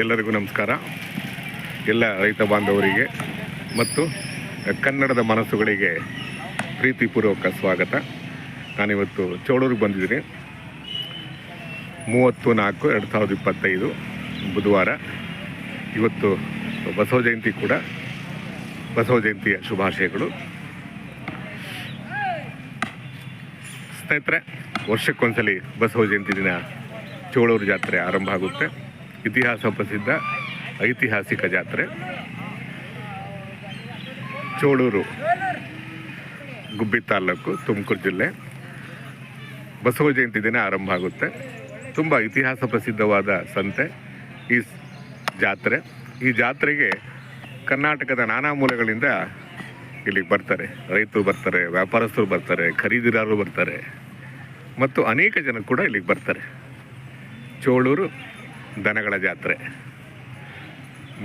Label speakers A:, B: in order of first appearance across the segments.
A: ಎಲ್ಲರಿಗೂ ನಮಸ್ಕಾರ. ಎಲ್ಲ ರೈತ ಬಾಂಧವರಿಗೆ ಮತ್ತು ಕನ್ನಡದ ಮನಸ್ಸುಗಳಿಗೆ ಪ್ರೀತಿಪೂರ್ವಕ ಸ್ವಾಗತ. ನಾನಿವತ್ತು ಚೋಳೂರಿಗೆ ಬಂದಿದ್ದೀನಿ. ಮೂವತ್ತು ನಾಲ್ಕು, ಎರಡು ಸಾವಿರದ ಇಪ್ಪತ್ತೈದು ಬುಧವಾರ. ಇವತ್ತು ಬಸವ ಜಯಂತಿ ಕೂಡ. ಬಸವ ಜಯಂತಿಯ ಶುಭಾಶಯಗಳು. ಸ್ನೇಹಿತರೆ, ವರ್ಷಕ್ಕೊಂದ್ಸಲಿ ಬಸವ ಜಯಂತಿ ದಿನ ಚೋಳೂರು ಜಾತ್ರೆ ಆರಂಭ ಆಗುತ್ತೆ. ಇತಿಹಾಸ ಪ್ರಸಿದ್ಧ ಐತಿಹಾಸಿಕ ಜಾತ್ರೆ. ಚೋಳೂರು ಗುಬ್ಬಿ ತಾಲೂಕು, ತುಮಕೂರು ಜಿಲ್ಲೆ. ಬಸವ ಜಯಂತಿ ದಿನ ಆರಂಭ ಆಗುತ್ತೆ. ತುಂಬ ಇತಿಹಾಸ ಪ್ರಸಿದ್ಧವಾದ ಸಂತೆ ಈ ಜಾತ್ರೆ. ಈ ಜಾತ್ರೆಗೆ ಕರ್ನಾಟಕದ ನಾನಾ ಮೂಲೆಗಳಿಂದ ಇಲ್ಲಿಗೆ ಬರ್ತಾರೆ. ರೈತರು ಬರ್ತಾರೆ, ವ್ಯಾಪಾರಸ್ಥರು ಬರ್ತಾರೆ, ಖರೀದಿದಾರರು ಬರ್ತಾರೆ. ಮತ್ತು ಅನೇಕ ಜನ ಕೂಡ ಇಲ್ಲಿಗೆ ಬರ್ತಾರೆ. ಚೋಳೂರು ದನಗಳ ಜಾತ್ರೆ.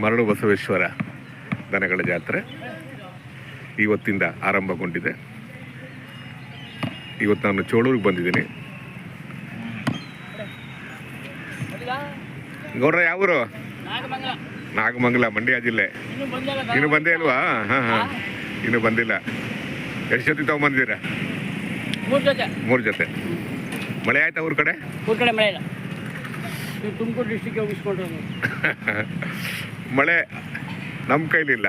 A: ಮರಳು ಬಸವೇಶ್ವರ ದನಗಳ ಜಾತ್ರೆ ಇವತ್ತಿಂದ ಆರಂಭಗೊಂಡಿದೆ. ಇವತ್ತು ನಾನು ಚೋಳೂರಿಗೆ ಬಂದಿದ್ದೀನಿ. ಗೌಡ್ರ ಯಾವೂರು
B: ನಾಗಮಂಗಲ
A: ನಾಗಮಂಗಲ ಮಂಡ್ಯ ಜಿಲ್ಲೆ.
B: ಇನ್ನು
A: ಬಂದೇ ಅಲ್ವಾ ಹಾಂ ಹಾಂ ಇನ್ನು ಬಂದಿಲ್ಲ. ಎಷ್ಟು ಜೊತೆ ತಗೊಂಡ್ಬಂದಿದ್ದೀರಾ
B: ಮೂರು ಜೊತೆ.
A: ಮೂರು ಜೊತೆ. ಮಳೆ ಆಯ್ತಾ ಊರ ಕಡೆ?
B: ಊರ ಕಡೆ ಮಳೆ ಇಲ್ಲ. ತುಮಕೂರು ಡಿಸ್ಟಿಕ್ಗೆ ಹೋಗಿಸ್ಕೊಂಡ್ರು ನೀವು
A: ಮಳೆ ನಮ್ಮ ಕೈಲಿಲ್ಲ.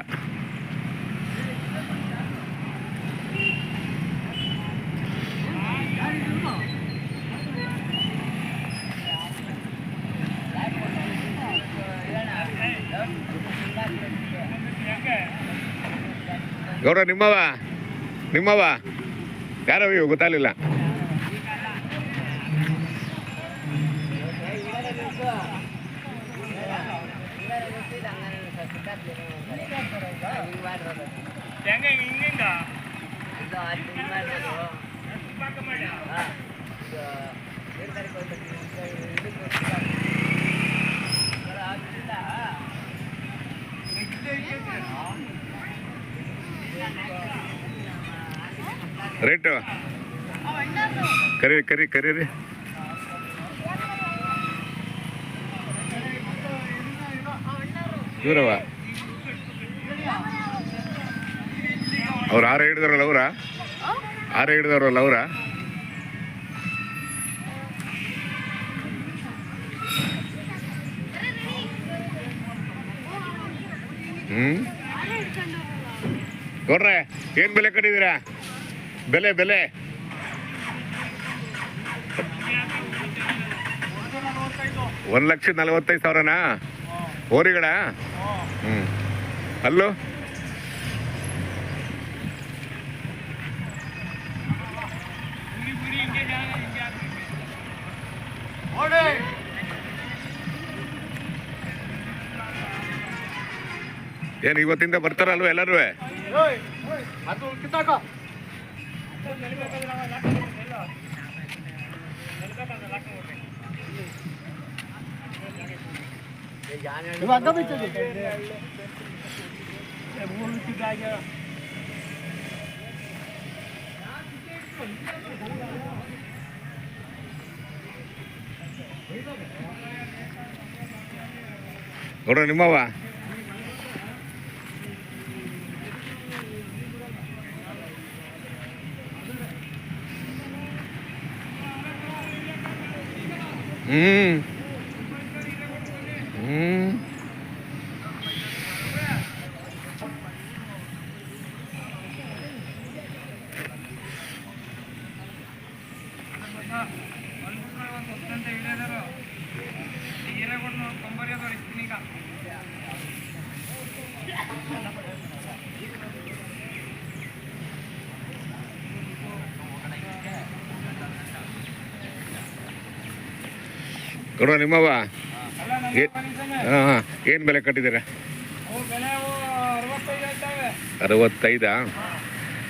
A: ಗೌರವ ನಿಮ್ಮವ ನಿಮ್ಮವ ಯಾರವ ಇವು ಗೊತ್ತಾಗಲಿಲ್ಲ. ರೇಟು? ಕರಿ ಕರಿ ಕರೀರಿ. ಇವರವ ಅವ್ರು ಆರ ಹಿಡಿದಾರಲ್ಲ ಅವರ? ಆರ ಹಿಡಿದವ್ರಲ್ಲ ಅವರ? ಹ್ಮ್? ನೋಡ್ರೆ ಏನ್ ಬೆಲೆ ಕಟ್ಟಿದ್ದೀರಾ ಬೆಲೆ ಬೆಲೆ. ಒಂದ್ ಲಕ್ಷ ನಲವತ್ತೈದು ಸಾವಿರನಾ? ಓರಿಗಳ ಹ್ಮ್. ಅಲ್ಲೂ? ಏನು ಇವತ್ತಿಂದ ಬರ್ತಾರಲ್ವ ಎಲ್ಲರೂ?
B: ನೀವು ಹಗ್ಗ ಬಿಚ್ಚೋದು
A: ನೋಡ್ರ ನಿಮ್ಮವ ಹ್ಮ್ ಹ್ಮ್ ನೋಡ್ರ ನಿಮ್ಮವ ಏ- ಹಾ ಹಾಂ. ಏನು ಬೆಲೆ ಕಟ್ಟಿದ್ದೀರಾ? ಅರವತ್ತೈದಾ?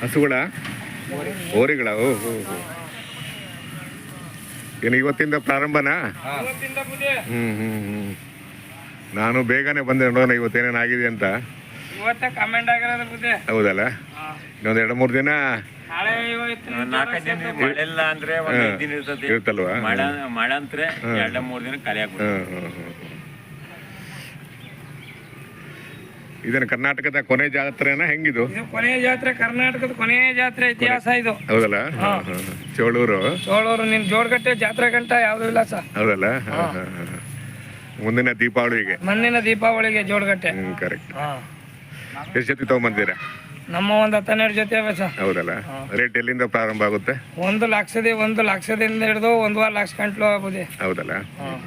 A: ಹಸುಗಳ? ಓರಿಗಳ ಓ ಹೋ ಹೋ. ಏನು ಇವತ್ತಿಂದ ಪ್ರಾರಂಭನಾ? ಹ್ಮ್ ಹ್ಮ್ ಹ್ಮ್. ನಾನು ಬೇಗನೆ ಬಂದೆ ನೋಡೋಣ ಇವತ್ತೇನೇನಾಗಿದೆ ಅಂತ.
C: ಇವತ್ತೇ ಕಮೆಂಟ್ ಆಗಿರೋದು ಬುದ್ಧಿ.
A: ಹೌದಲ್ಲ? ಇನ್ನೊಂದು ಎರಡು ಮೂರು ದಿನ?
D: ಮಳೆ ಅಂದ್ರೆ
A: ಇರುತ್ತಲ್ವಾ?
D: ಮಳೆ ಮಳೆ ಅಂತ್ರೆ ಎರಡ ಮೂರ್ ದಿನ ಖಾಲಿ ಆಗ್ಬಿಡುತ್ತೆ
A: ಹ್ಮ್ ಹ್ಮ್ ಹ್ಮ್ ಇದನ್ನ ಕರ್ನಾಟಕದ ಕೊನೆ ಜಾತ್ರೆನ ಹೆಂಗಿದು?
C: ಇದು ಕೊನೆಯ ಜಾತ್ರೆ ಕರ್ನಾಟಕದ ಕೊನೆಯ ಜಾತ್ರೆ ಇತಿಹಾಸ ಇದು.
A: ಹೌದಲ್ಲ. ಚೋಳೂರು?
C: ಚೋಳೂರು ನಿನ್ ಜೋಡ್ಗಟ್ಟೆ ಜಾತ್ರೆ ಗಂಟ ಯಾವ್ದು ಇಲ್ಲ ಸರ್.
A: ಹೌದಲ್ಲ? ಹಾ, ಹಾ, ಹಾ. ಮುಂದಿನ ದೀಪಾವಳಿಗೆ.
C: ಮುಂದಿನ ದೀಪಾವಳಿಗೆ ಜೋಡ್ಗಟ್ಟೆ
A: ಹ್ಮ್ ಕರೆಕ್ಟ್
C: ಹಾ.
A: ಎಷ್ಟು ಜೊತೆ ತಗೊಂಬಂದಿರಾ?
C: ನಮ್ಮ ಒಂದು ಹತ್ತೆರಡು ಜೊತೆ ಅವೆ ಸರ್.
A: ಹೌದಲ್ಲ? ರೇಟ್ ಎಲ್ಲಿಂದ ಪ್ರಾರಂಭ ಆಗುತ್ತೆ?
C: ಒಂದು ಲಕ್ಷದಿ ಒಂದು ಲಕ್ಷದಿಂದ ಹಿಡಿದು ಒಂದೂವರೆ ಲಕ್ಷ ಗಂಟ್ಲು ಆಗುದೆ.
A: ಹೌದಲ್ಲ?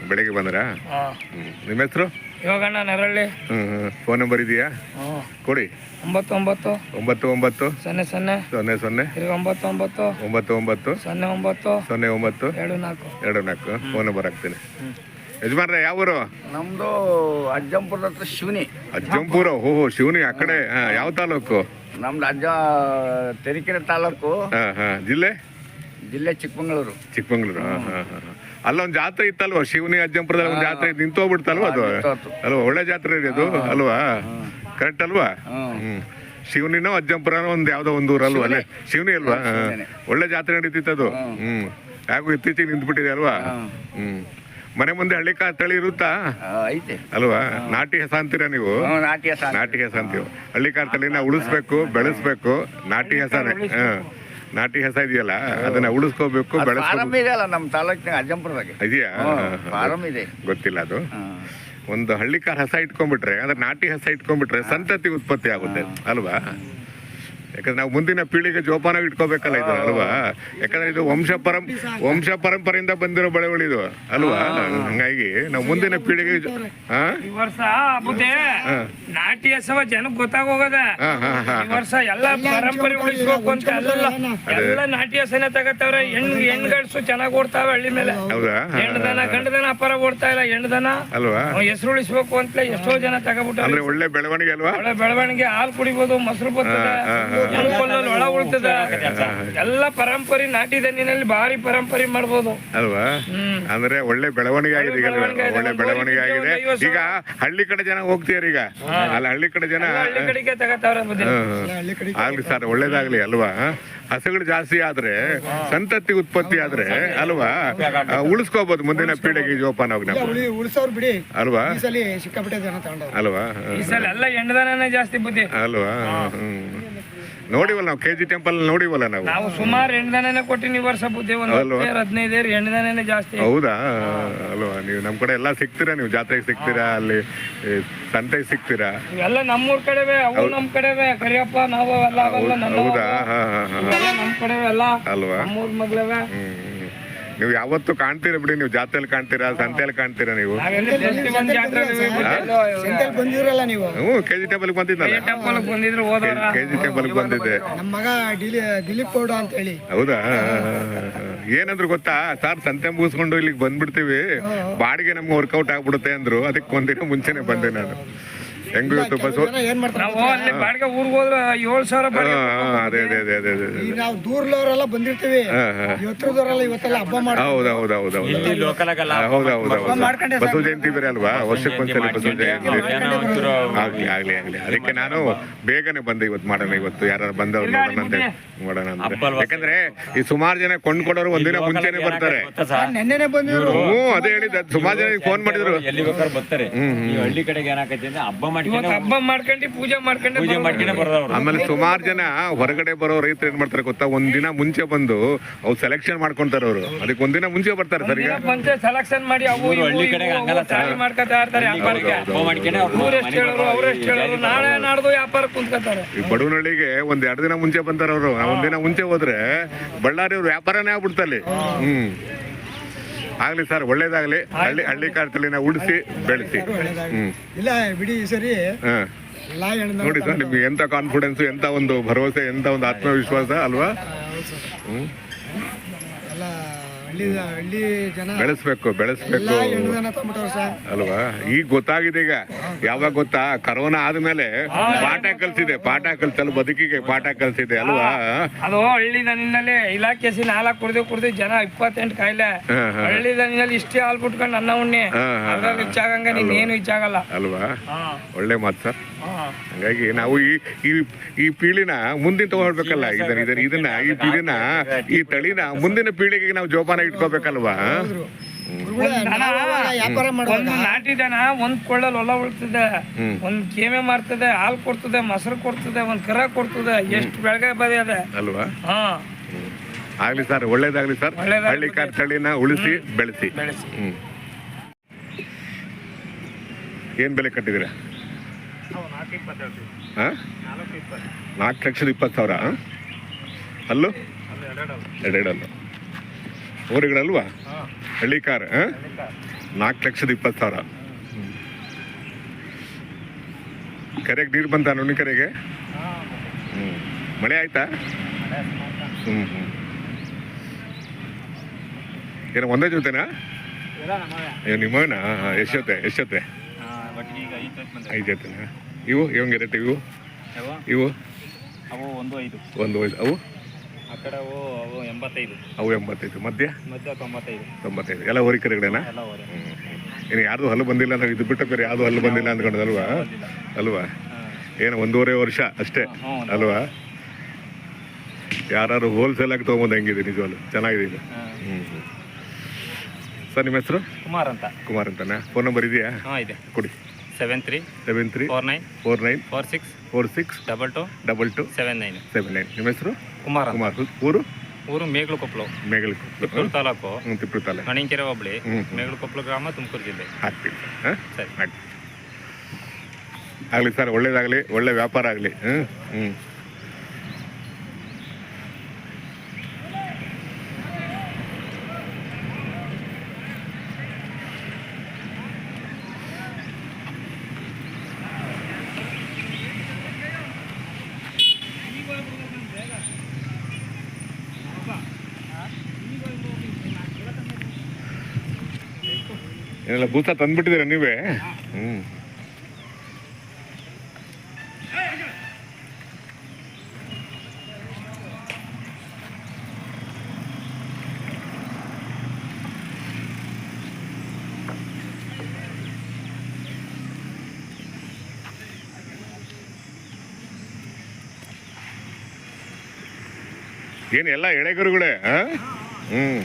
A: ಬೆಳಿಗ್ಗೆ ಬಂದ್ರಾ?
C: ಹಾ.
A: ಹ್ಮ್. ನಿಮ್ಮ ಹೆಸರು?
C: ಯೋಗಣ್ಣ ನೆರಳ್ಳಿ.
A: ಹ್ಮ್ ಹ್ಮ್. ಫೋನ್ ನಂಬರ್ ಇದೆಯಾ?
C: ಹ್ಞೂ.
A: ಕೊಡಿ.
C: ಒಂಬತ್ತು ಒಂಬತ್ತು
A: ಒಂಬತ್ತು ಒಂಬತ್ತು
C: ಸೊನ್ನೆ ಸೊನ್ನೆ.
A: ಸೊನ್ನೆ ಸೊನ್ನೆ.
C: ತಿರ್ಗಿ ಒಂಬತ್ತು ಒಂಬತ್ತು
A: ಒಂಬತ್ತು ಒಂಬತ್ತು
C: ಸೊನ್ನೆ ಒಂಬತ್ತು.
A: ಸೊನ್ನೆ ಒಂಬತ್ತು.
C: ಎರಡು ನಾಲ್ಕು.
A: ಎರಡು ನಾಲ್ಕು. ಫೋನ್ ನಂಬರ್ ಹಾಕ್ತೀನಿ. ಯಜಮಾನ್ರೆ ಯಾವ ಊರು?
B: ನಮ್ದು ಅಜ್ಜಂಪುರದ ಹತ್ರ ಶಿವನಿ.
A: ಅಜ್ಜಂಪುರ. ಓಹೋ ಶಿವನಿ ಆ ಕಡೆ. ಹಾ, ಯಾವ ತಾಲೂಕು?
B: ನಮ್ದು ಅಜ್ಜ ತೆರಿಕೆರೆ ತಾಲೂಕು.
A: ಹಾ ಹಾ. ಜಿಲ್ಲೆ?
B: ಜಿಲ್ಲೆ ಚಿಕ್ಕಮಂಗ್ಳೂರು.
A: ಚಿಕ್ಕಮಂಗ್ಳೂರು ಅಲ್ಲ ಒಂದ್ ಹಾ ಅಲ್ಲೊಂದು ಜಾತ್ರೆ ಇತ್ತಲ್ವಾ? ಶಿವನಿ ಅಜ್ಜಂಪುರದಲ್ಲಿ ಒಂದು ಜಾತ್ರೆ ನಿಂತೋಗ್ಬಿಡ್ತಲ್ವಾ ಅದು? ಅಲ್ವ? ಒಳ್ಳೆ ಜಾತ್ರೆ ಇದೆ ಅದು ಅಲ್ವಾ? ಕರೆಕ್ಟ್ ಅಲ್ವಾ?
B: ಹ್ಮ್.
A: ಹ್ಮ್. ಶಿವನಿನೋ ಅಜ್ಜಂಪುರನೋ ಒಂದು ಯಾವ್ದೋ ಒಂದು ಊರು ಅಲ್ವಾ ಅಲ್ಲೇ? ಶಿವನಿ ಅಲ್ವಾ. ಒಳ್ಳೆ ಜಾತ್ರೆ ನಡೀತಿತ್ತು ಅದು. ಹ್ಮ್. ಯಾಕೋ ಇತ್ತೀಚೆಗೆ ನಿಂತ್ಬಿಟ್ಟಿದೆ ಅಲ್ವಾ? ಹ್ಮ್. ಮನೆ ಮುಂದೆ ಹಳ್ಳಿ ಕಾ ತಳಿ ಇರುತ್ತಾ?
B: ಐತೆ.
A: ಅಲ್ವಾ? ನಾಟಿ ಹೆಸ ಅಂತೀರಾ ನೀವು ನಾಟಿ ಹೆಸ ಅಂತೀವಿ ಹಳ್ಳಿ ಕಾರ್ ತಳಿನ ಉಳಿಸ್ಬೇಕು ಬೆಳೆಸ್ಬೇಕು ನಾಟಿ ಹೆಸನೇ. ಹಾ. ನಾಟಿ ಹೆಸ ಇದೆಯಲ್ಲ ಅದನ್ನ ಉಳಿಸ್ಕೋಬೇಕು
B: ಫಾರಂ ಇದೆ ಅಲ್ಲ ನಮ್ಮ ತಾಲೂಕಿನ ಅಜ್ಜಂಪುರದಾಗೆ.
A: ಇದೆಯಾ?
B: ಫಾರಂ ಇದೆ.
A: ಗೊತ್ತಿಲ್ಲ ಅದು. ಒಂದು ಹಳ್ಳಿಕಾರ ಹಸ ಇಟ್ಕೊಂಡ್ಬಿಟ್ರೆ ಅಂದ್ರೆ ನಾಟಿ ಹಸ ಇಟ್ಕೊಂಡ್ಬಿಟ್ರೆ ಸಂತತಿ ಉತ್ಪತ್ತಿ ಆಗುತ್ತೆ ಅಲ್ವಾ? ಯಾಕಂದ್ರೆ ನಾವು ಮುಂದಿನ ಪೀಳಿಗೆ ಜೋಪಾನ ಇಟ್ಕೋಬೇಕಲ್ಲ ಇದು ಅಲ್ವಾ? ಯಾಕಂದ್ರೆ ಇದು ವಂಶ ಪರಂ ವಂಶ ಪರಂಪರೆಯಿಂದ ಬಂದಿರೋ ಬೆಳೆಗಳು ಇದು ಅಲ್ವಾ? ಹಂಗಾಗಿ ನಾವು ಮುಂದಿನ ಪೀಳಿಗೆ
C: ವರ್ಷ ನಾಟಿ ಹೆಸವ ಜನಕ್ಕೆ ಗೊತ್ತಾಗೋಗದ. ವರ್ಷ ಎಲ್ಲ ಪರಂಪರೆ ಉಳಿಸ್ಬೇಕು ಅಂತ ಅಲ್ಲ ಎಲ್ಲ ನಾಟಿ ಹೆಸನೇ ತಗತ್ತವ್ರೆ. ಹೆಣ್ ಹೆಣ್ಗಳ್ಸು ಚೆನ್ನಾಗಿ ಓಡ್ತಾವೆ ಹಳ್ಳಿ ಮೇಲೆ.
A: ಹೌದಾ. ಹಾ,
C: ಹೆಣ್ದನ ಗಂಡದನ ಅಪರ ಓಡ್ತಾ ಇಲ್ಲ. ಹೆಣ್ಣದನ
A: ಅಲ್ವಾ?
C: ಹೆಸರು ಉಳಿಸ್ಬೇಕು ಅಂತ ಎಷ್ಟೋ ಜನ ತಗೊಬಿಟ್ಟಾರೆ
A: ಅಂದ್ರೆ ಒಳ್ಳೆ ಬೆಳವಣಿಗೆ ಅಲ್ವಾ?
C: ಒಳ್ಳೆ ಬೆಳವಣಿಗೆ ಹಾಲು ಕುಡಿಬೋದು ಮೊಸರು ಬರ್ತದೆ. ಅನುಕೂಲದಲ್ಲಿ ಒಳ ಉಳ್ತದೆ. ಎಲ್ಲ ಪರಂಪರೆ ನಾಟಿ ದನಿನಲ್ಲಿ ಭಾರಿ ಪರಂಪರೆ ಮಾಡ್ಬೋದು.
A: ಅಲ್ವಾ? ಅಂದ್ರೆ ಒಳ್ಳೆ ಬೆಳವಣಿಗೆ ಆಗಿದೆ ಈಗ ಒಳ್ಳೆ ಬೆಳವಣಿಗೆ ಆಗಿದೆ. ಈಗ ಹಳ್ಳಿ ಕಡೆ ಜನ ಹೋಗ್ತೀರ ಈಗ. ಅಲ್ಲ ಹಳ್ಳಿ ಕಡೆ ಜನ. ಆಗ್ಲಿ ಸರ್ ಒಳ್ಳೇದಾಗ್ಲಿ ಅಲ್ವಾ? ಹಸುಗಳು ಜಾಸ್ತಿ ಆದ್ರೆ ಸಂತತಿ ಉತ್ಪತ್ತಿ ಆದ್ರೆ ಅಲ್ವಾ? ಉಳಿಸ್ಕೋಬಹುದು ಮುಂದಿನ ಪೀಳಿಗೆ
E: ಜೋಪಾನ ಉಳಿಸೋರು ಬಿಡಿ.
A: ಅಲ್ವಾ? ಅಲ್ವಾ?
C: ಈ ಸಲ ಎಲ್ಲ ಹೆಣ್ದನೇ ಜಾಸ್ತಿ ಬುದ್ಧಿ.
A: ಅಲ್ವಾ? ಹ್ಮ್. ನೋಡಿವಲ್ಲ ನಾವು ಕೆ ಜಿ ಟೆಂಪಲ್ ನೋಡಿವಲ್ಲ ನಾವು?
C: ನಾವು ಸುಮಾರು ಹೆಣ್ದನೇ ಕೊಟ್ಟಿನಿ ಈ ವರ್ಷ ಬುದ್ಧಿ ಒಂದು ಹದಿನೈದು ಜಾಸ್ತಿ.
A: ಹೌದಾ? ಅಲ್ವಾ? ನೀವು ನಮ್ ಕಡೆ ಎಲ್ಲ ಸಿಗ್ತೀರಾ? ನೀವು ಜಾತ್ರೆಗೆ ಸಿಗ್ತೀರಾ? ಅಲ್ಲಿ ಸಂತೆ ಸಂತೆಗೆ ಸಿಗ್ತೀರಾ?
C: ಎಲ್ಲ ನಮ್ಮೂರ್ ಕಡೆವೆ ಅವು ನಮ್ ಕಡೆವೆ. ಕರಿಯಪ್ಪ ನಾವು ಎಲ್ಲ
A: ಹೌದಾ. ಹಾ ಹಾ ಹಾ
C: ಇವೆಲ್ಲ ನಮ್ ಕಡೆವೆ ಎಲ್ಲ
A: ಅಲ್ವಾ?
C: ನಮ್ಮೂರ್ ಮಗ್ಳವೆ.
A: ನೀವು ಯಾವತ್ತು ಕಾಣ್ತೀರ ಬಿಡಿ ನೀವು ಜಾತ್ರೆಯಲ್ಲಿ ಕಾಣ್ತೀರಾ ಸಂತೆಯಲ್ಲಿ ಕಾಣ್ತೀರಾ ನೀವು?
E: ಕೆಜಿಟೇಬಲ್ ನೀವು.
A: ಹ್ಞೂ ಕೆ ಜಿ ಟೆಂಪಲ್ಗೆ ಬಂದಿದ್ದಲ್ಲ
C: ಟೆಂಪಲ್ ಬಂದಿದ್ರು ಹೋದವ್ರ.
A: ಕೆ ಜಿ ಟೆಂಪಲ್ಗೆ ಬಂದಿದ್ದೆ.
E: ನಮ್ಮ ಮಗ ದಿಲೀಪ್ ಗೌಡ ಅಂತ ಹೇಳಿ
A: ಹೌದಾ ಏನಂದ್ರು ಗೊತ್ತಾ? ಸರ್ ಸಂತೆ ಮುಗಿಸ್ಕೊಂಡು ಇಲ್ಲಿಗೆ ಬಂದ್ಬಿಡ್ತೀವಿ. ಬಾಡಿಗೆ ನಮ್ಗೆ ವರ್ಕೌಟ್ ಆಗ್ಬಿಡುತ್ತೆ ಅಂದ್ರು. ಅದಕ್ಕೆ ಒಂದಿನ ಮುಂಚೆನೆ ಬಂದೆ ನಾನು. ಹೆಂಗು ಇವತ್ತು ಬಸ್ಸು?
E: ಜನ ಏನ್ ಮಾಡ್ತಾರೆ
C: ನಾವು ಅಲ್ಲಿ ಬಾಡಿಗೆ ಊರ್ಗ್ ಹೋದ್ರ ಏಳ್ ಸಾವಿರ
A: ಹಾ,
C: ಬಾಡಿಗೆ
A: ಹಾ, ಅದೇ ಅದೇ ಅದೇ ಅದೇ ಅದೇ.
E: ಈಗ ನಾವು ದೂರ್ಲವರೆಲ್ಲ ಬಂದಿರ್ತೀವಿ. ಎತ್ತರದವರೆಲ್ಲ ಇವತ್ತೆಲ್ಲ ಹಬ್ಬ ಮಾಡಿ
A: ಹೌದು ಹೌದು ಹೌದು ಹೌದು.
D: ಲೋಕಲ್ ಆಗಲ್ಲ
A: ಹೌದು ಹೌದು ಹೌದು.
E: ಮಾಡ್ಕೊಂಡೆ
A: ಬಸವ ಜಯಂತಿ ಬೇರೆ ಅಲ್ವಾ? ವರ್ಷಕ್ಕೊಂದ್ಸಲ ಬಸವ ಜಯಂತಿ ಆಗ್ಲಿ ಆಗ್ಲಿ ಆಗ್ಲಿ. ಅದಕ್ಕೆ ನಾನು ಬೇಗನೆ ಬಂದೆ ಇವತ್ತು ಮಾಡೋಣ ಇವತ್ತು. ಯಾರು ಬಂದವ್ರು ನೋಡೋಣ ಅಂತ ಹೇಳಿ. ಮಾಡೋಣ ಅಂತ. ಯಾಕಂದ್ರೆ ಈ ಸುಮಾರು ಜನ ಕೊಂಡ್ಕೊಡೋರು ಒಂದಿನ ಮುಂಚೆನೆ ಬರ್ತಾರೆ. ಹ್ಞೂ ಅದೇ ಹೇಳಿದ್ದ. ಸುಮಾರು ಜನ ಫೋನ್ ಮಾಡಿದ್ರು.
D: ಎಲ್ಲಿ ಬೇಕಾದ್ರೆ ಬರ್ತಾರೆ ಹಳ್ಳಿ ಕಡೆಗೆ ಏನಾಗತ್ತೆ ಅಂದ್ರೆ ಹಬ್ಬ
C: ಇವತ್ತು ಹಬ್ಬ ಮಾಡ್ಕೊಂಡು ಪೂಜೆ ಮಾಡ್ಕೊಂಡು
D: ಪೂಜೆ ಮಾಡ್ಕೊಂಡೆ ಬರೋದವ್ರು
A: ಆಮೇಲೆ ಸುಮಾರು ಜನ ಹೊರಗಡೆ ಬರೋ ರೈತರು ಏನ್ ಮಾಡ್ತಾರೆ ಗೊತ್ತಾ? ಒಂದಿನ ಮುಂಚೆ ಬಂದು ಅವ್ರು ಸೆಲೆಕ್ಷನ್ ಮಾಡ್ಕೊಂತಾರೆ ಅವರು. ಅದಕ್ಕೆ ಒಂದಿನ ಮುಂಚೆ ಬರ್ತಾರೆ ಸರ್ ಈಗ
C: ಸೆಲೆಕ್ಷನ್ ಮಾಡಿ ಅವು
D: ಊರು
C: ಇವು
D: ಹಳ್ಳಿ
C: ಇವು
D: ಕಡೆಗೆ ಹಂಗಲ್ಲ
C: ಟ್ಯಾಲಿ ಮಾಡ್ಕೊತಾ ಇರ್ತಾರೆ ವ್ಯಾಪಾರಕ್ಕೆ.
D: ಹಬ್ಬ ಮಾಡ್ಕೊಂಡೆ ಅವ್ರು
C: ಇವ್ರು ಎಷ್ಟು ಹೇಳೋರು ಅವ್ರು ಎಷ್ಟು ಹೇಳೋರು ನಾಳೆ ನಾಡ್ದು ವ್ಯಾಪಾರ ಕುಂತ್ಕೊತಾರೆ.
A: ಈ ಬಡವನಹಳ್ಳಿಗೆ ಒಂದ್ ಎರಡು ದಿನ ಮುಂಚೆ ಬಂತಾರ ಅವರು. ಒಂದಿನ ಮುಂಚೆ ಹೋದ್ರೆ ಬಳ್ಳಾರಿ ಅವ್ರು ವ್ಯಾಪಾರನೇ ಆಗ್ಬಿಡ್ತಲ್ಲಿ. ಹ್ಮ್. ಆಗ್ಲಿ ಸರ್ ಒಳ್ಳೇದಾಗ್ಲಿ. ಹಳ್ಳಿ ಹಳ್ಳಿ ಕಾರ್ತಲಿನ ಉಳಿಸಿ ಬೆಳೆಸಿ. ಹ್ಮ್.
E: ಇಲ್ಲ ಬಿಡಿ ಈ ಸರಿ
A: ಹಾ. ನೋಡಿ ಸರ್ ನಿಮ್ಗೆ ಎಂತ ಕಾನ್ಫಿಡೆನ್ಸ್ ಎಂತ ಒಂದು ಭರವಸೆ ಎಂತ ಒಂದು ಆತ್ಮವಿಶ್ವಾಸ ಅಲ್ವಾ? ಹ್ಮ್.
E: ಎಲ್ಲ ಹಳ್ಳಿ ಹಳ್ಳಿ ಜನ
A: ಬೆಳೆಸ್ಬೇಕು ಬೆಳೆಸ್ಬೇಕು.
E: ಸರ್.
A: ಅಲ್ವಾ? ಈಗ ಗೊತ್ತಾಗಿದೆ ಈಗ. ಯಾವಾಗ ಗೊತ್ತಾ? ಕರೋನಾ ಆದ್ಮೇಲೆ ಪಾಠ ಕಲ್ಸಿದೆ ಪಾಠ ಕಲ್ಸಲು ಬದುಕಿಗೆ ಪಾಠ ಕಲ್ಸಿದೆ ಅಲ್ವಾ?
C: ಅದು ಹಳ್ಳಿ ನನ್ನಲ್ಲಿ ಇಲಾಖೆ ಸಿ ನಾಲ್ಕು ಕುಡ್ದು ಕುಡ್ದು ಜನ ಇಪ್ಪತ್ತೆಂಟು ಕಾಯಿಲೆ. ಹಳ್ಳಿ ನನ್ನಲ್ಲಿ ಇಷ್ಟೇ ಹಾಲು ಬಿಟ್ಕೊಂಡು ಅನ್ನ ಉಣ್ಣೆ. ಅದ್ರಲ್ಲಿ ಹೆಚ್ಚಾಗಂಗ ನೀನ್ ಏನು ಹೆಚ್ಚಾಗಲ್ಲ.
A: ಅಲ್ವಾ? ಒಳ್ಳೆ ಮಾತು ಸರ್. ಹಂಗಾಗಿ ನಾವು ಈ ಈ ಈ ಪೀಳಿನ ಮುಂದಿನ ತಗೊಳ್ಬೇಕಲ್ಲ ಇದನ್ನ ಇದನ್ನ ಇದನ್ನ ಈ ಪೀಳಿನ ಈ ತಳಿನ ಮುಂದಿನ ಪೀಳಿಗೆಗೆ ನಾವು ಜೋಪಾನ ಇಟ್ಕೋಬೇಕಲ್ವಾ?
C: ಒಂದ್ ನಾಟಿ ದನ ಒಂದ್ ಕೊಳ್ಳಲ್ ಹೊಲ ಉಳ್ತದೆ. ಒಂದ್ ಕೇಮೆ ಮಾಡ್ತದೆ ಹಾಲ್ ಕೊಡ್ತದೆ ಮೊಸರು ಕೊಡ್ತದೆ ಒಂದ್ ಕರ ಕೊಡ್ತದೆ ಎಷ್ಟು ಬೆಳಗ್ಗೆ ಬದಿ ಅದ?
A: ಅಲ್ವಾ?
C: ಹಾ.
A: ಆಗ್ಲಿ ಸರ್ ಒಳ್ಳೇದಾಗ್ಲಿ ಸರ್. ಹಳ್ಳಿ ಕಾರ್ ತಳಿನ ಉಳಿಸಿ ಬೆಳೆಸಿ.
C: ಬೆಳೆಸಿ.
A: ಏನ್ ಬೆಲೆ ಕಟ್ಟಿದ್ದೀರಾ? ಹಾ? ನಾಲ್ಕು ಲಕ್ಷದ ಇಪ್ಪತ್ತು ಸಾವಿರ? ಅಲ್ಲು? ಎರಡೆರಡಲ್ಲು. ಊರುಗಳಲ್ವಾ? ಹಳ್ಳಿ ಕಾರ್? ನಾಲ್ಕು ಲಕ್ಷದ ಇಪ್ಪತ್ತು ಸಾವಿರ. ಕರೆಗೆ ನೀರು ಬಂತ ನುಣ್ಣಿ ಕರೆಗೆ? ಹ್ಞೂ ಮಳೆ ಆಯ್ತಾ? ಹ್ಞೂ ಹ್ಞೂ ಏನೋ ಒಂದೇ ಜೊತೆನಾ? ಅಯ್ಯೋ ಎಷ್ಟು ಜೊತೆ ಐದು ಐತೆ ಇವು? ಇವಂಗೆ ರೇಟ್ ಇವು? ಇವು?
D: ಅವು ಒಂದು ಐದು.
A: ಒಂದು ಅವು?
D: ಆ ಕಡೆ ಅವು ಅವು ಎಂಬತ್ತೈದು.
A: ಅವು ಎಂಬತ್ತೈದು. ಮಧ್ಯ?
D: ಮಧ್ಯ ತೊಂಬತ್ತೈದು.
A: ತೊಂಬತ್ತೈದು. ಎಲ್ಲ ಹೊರಿ ಕರೆಗಡೆನಾ
D: ಎಲ್ಲ
A: ಇನ್ನು ಯಾರ್ದು ಹಲ್ಲು ಬಂದಿಲ್ಲ ಅಂದ್ರೆ ಇದು ಬಿಟ್ಟು ಬೇರೆ ಯಾವುದು ಹಲ್ಲು ಬಂದಿಲ್ಲ ಅಂದ್ಕೊಂಡದಲ್ವಾ? ಅಲ್ವಾ? ಏನು ಒಂದೂವರೆ ವರ್ಷ ಅಷ್ಟೇ. ಅಲ್ವಾ? ಯಾರು ಹೋಲ್ಸೇಲ್ ಆಗಿ ತೊಗೊಂಬಂದು ಹೆಂಗಿದೆ ನಿಜವಾಗ್ಲು? ಚೆನ್ನಾಗಿದೆ ಇದು. ಹ್ಞೂ ಸರ್ ನಿಮ್ಮ ಹೆಸರು?
D: ಕುಮಾರ್ ಅಂತ.
A: ಕುಮಾರ್ ಅಂತಾನೆ? ಫೋನ್ ನಂಬರ್ ಇದೆಯಾ?
D: ಹಾಂ ಇದೆ.
A: ಕೊಡಿ.
D: Seven three
A: seven three
D: four nine
A: four nine
D: four six
A: four six
D: double two
A: double two
D: seven nine
A: seven nine ನಿಮ್ಮ ಹೆಸರು?
D: ಕುಮಾರ್.
A: ಕುಮಾರ್. ಊರು?
D: ಊರು ಮೇಗಲಕೊಪ್ಪಲು
A: ಮೇಗಲಕೊಪ್ಪಲು
D: ತಿಪ್ಪೂರು ತಾಲೂಕು.
A: ತಿಪ್ಪು ತಾಲೂಕು.
D: ಕಣಿಕೆರೆ ಹೋಬಳಿ. ಮೇಗಲಕೊಪ್ಪಲು ಗ್ರಾಮ ತುಮಕೂರು ಜಿಲ್ಲೆ.
A: ಹಾಕ್ತೀವಿ
D: ಸರಿ.
A: ಆಗಲಿ. ಸರ್ ಒಳ್ಳೇದಾಗಲಿ ಒಳ್ಳೆ ವ್ಯಾಪಾರ ಆಗಲಿ. ಹ್ಞೂ ಹ್ಞೂ ಏನೆಲ್ಲ ಭೂತ ತಂದ್ಬಿಟ್ಟಿದ್ದೀರ ನೀವೇ? ಹ್ಞೂ ಏನು ಎಲ್ಲ ಎಳೆಗರುಗಳೇ ಆ? ಹ್ಮ್.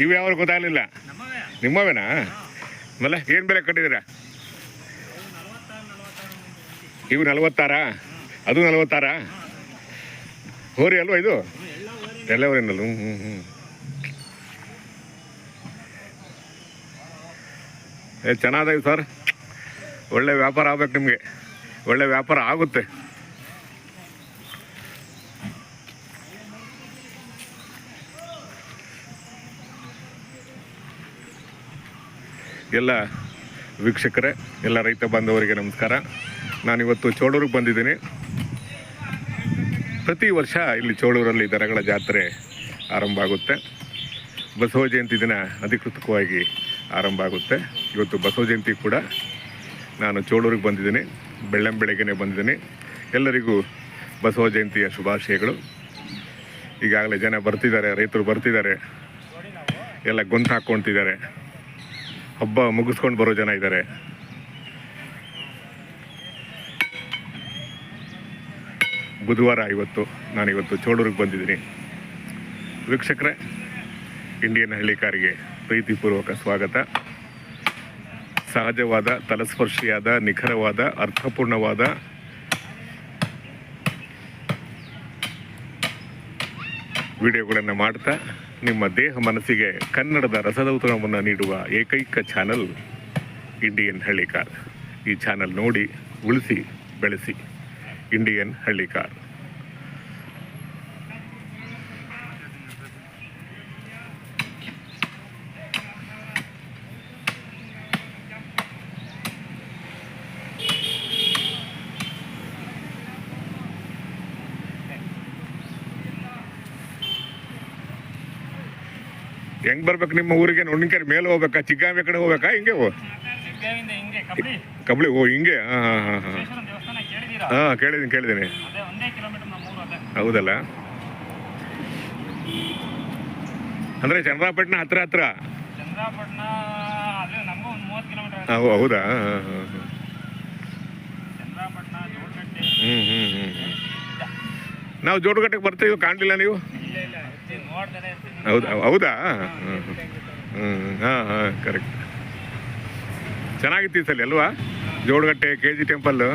A: ಇವು ಯಾವ ಗೊತ್ತಾಗಲಿಲ್ಲ. ನಿಮ್ಮವೇನಾ? ಆಮೇಲೆ ಏನು ಬೆಲೆ ಕಟ್ಟಿದ್ದೀರಾ? ಇವು ನಲ್ವತ್ತಾರಾ? ಅದು ನಲ್ವತ್ತಾರಾ? ಹೋರಿ ಅಲ್ವಾ ಇದು? ಎಲ್ಲ ಹೋರಿನಲ್ಲ ಹ್ಞೂ ಹ್ಞೂ ಹ್ಞೂ ಚೆನ್ನಾಗಿದೆ ಸರ್. ಒಳ್ಳೆ ವ್ಯಾಪಾರ ಆಗ್ಬೇಕು ನಿಮಗೆ. ಒಳ್ಳೆ ವ್ಯಾಪಾರ ಆಗುತ್ತೆ. ಎಲ್ಲ ವೀಕ್ಷಕರೇ, ಎಲ್ಲ ರೈತ ಬಾಂಧವರಿಗೆ ನಮಸ್ಕಾರ. ನಾನಿವತ್ತು ಚೋಳೂರಿಗೆ ಬಂದಿದ್ದೀನಿ. ಪ್ರತಿ ವರ್ಷ ಇಲ್ಲಿ ಚೋಳೂರಲ್ಲಿ ದರಗಳ ಜಾತ್ರೆ ಆರಂಭ ಆಗುತ್ತೆ. ಬಸವ ಜಯಂತಿ ದಿನ ಅಧಿಕೃತವಾಗಿ ಆರಂಭ ಆಗುತ್ತೆ. ಇವತ್ತು ಬಸವ ಜಯಂತಿ ಕೂಡ ನಾನು ಚೋಳೂರಿಗೆ ಬಂದಿದ್ದೀನಿ, ಬೆಳ್ಳಂ ಬೆಳಗ್ಗೆನೆ ಬಂದಿದ್ದೀನಿ. ಎಲ್ಲರಿಗೂ ಬಸವ ಜಯಂತಿಯ ಶುಭಾಶಯಗಳು. ಈಗಾಗಲೇ ಜನ ಬರ್ತಿದ್ದಾರೆ, ರೈತರು ಬರ್ತಿದ್ದಾರೆ. ಎಲ್ಲ ಗೊಂತು ಹಾಕ್ಕೊಳ್ತಿದ್ದಾರೆ. ಹಬ್ಬ ಮುಗಿಸ್ಕೊಂಡು ಬರೋ ಜನ ಇದ್ದಾರೆ. ಬುಧವಾರ ಇವತ್ತು ನಾನಿವತ್ತು ಚೋಳೂರಿಗೆ ಬಂದಿದ್ದೀನಿ. ವೀಕ್ಷಕರೇ ಇಂಡಿಯನ್ ಹಳ್ಳಿಕಾರಿಗೆ ಪ್ರೀತಿಪೂರ್ವಕ ಸ್ವಾಗತ. ಸಹಜವಾದ, ತಲಸ್ಪರ್ಶಿಯಾದ, ನಿಖರವಾದ, ಅರ್ಥಪೂರ್ಣವಾದ ವಿಡಿಯೋಗಳನ್ನು ಮಾಡ್ತಾ ನಿಮ್ಮ ದೇಹ ಮನಸ್ಸಿಗೆ ಕನ್ನಡದ ರಸದೌತಣವನ್ನು ನೀಡುವ ಏಕೈಕ ಚಾನಲ್ ಇಂಡಿಯನ್ ಹಳ್ಳಿಕಾರ್. ಈ ಚಾನಲ್ ನೋಡಿ, ಉಳಿಸಿ, ಬೆಳೆಸಿ. ಇಂಡಿಯನ್ ಹಳ್ಳಿಕಾರ್. ಹೆಂಗ್ ಬರ್ಬೇಕು ನಿಮ್ಮ ಊರಿಗೆ? ನೊಣ್ಣಿಕೆರೆ ಮೇಲೆ ಹೋಗ್ಬೇಕಾ? ಚಿಗ್ಗಾಮಿ ಕಡೆ ಹೋಗ್ಬೇಕಾ? ಹಿಂಗೆ ಕಬ್ಳಿ, ಓ, ಹಿಂಗೆ? ಹಾ
D: ನಮ್ಮ ಅದೇ
A: ಹೌದಲ್ಲ? ಅಂದ್ರೆ ಚಂದ್ರಾಪಟ್ಟಣ ಹತ್ರ ಹತ್ರ? ಹೌದಾ? ನಾವು ಜೋಡುಗಟ್ಟೆಗೆ ಬರ್ತೀವಿ, ಕಾಣಲಿಲ್ಲ ನೀವು? ಹೌದಾ? ಹೌದಾ? ಹ್ಞೂ ಹಾಂ ಹಾಂ. ಕರೆಕ್ಟ್ ಚೆನ್ನಾಗಿತ್ತು ಈ ಸಲ ಅಲ್ವಾ? ಜೋಡುಗಟ್ಟೆ ಕೆ ಜಿ ಟೆಂಪಲ್ಲು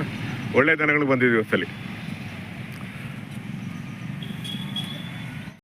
A: ಒಳ್ಳೆ ದನಗಳು ಬಂದಿದ್ವಿ ಈ ಸಲ.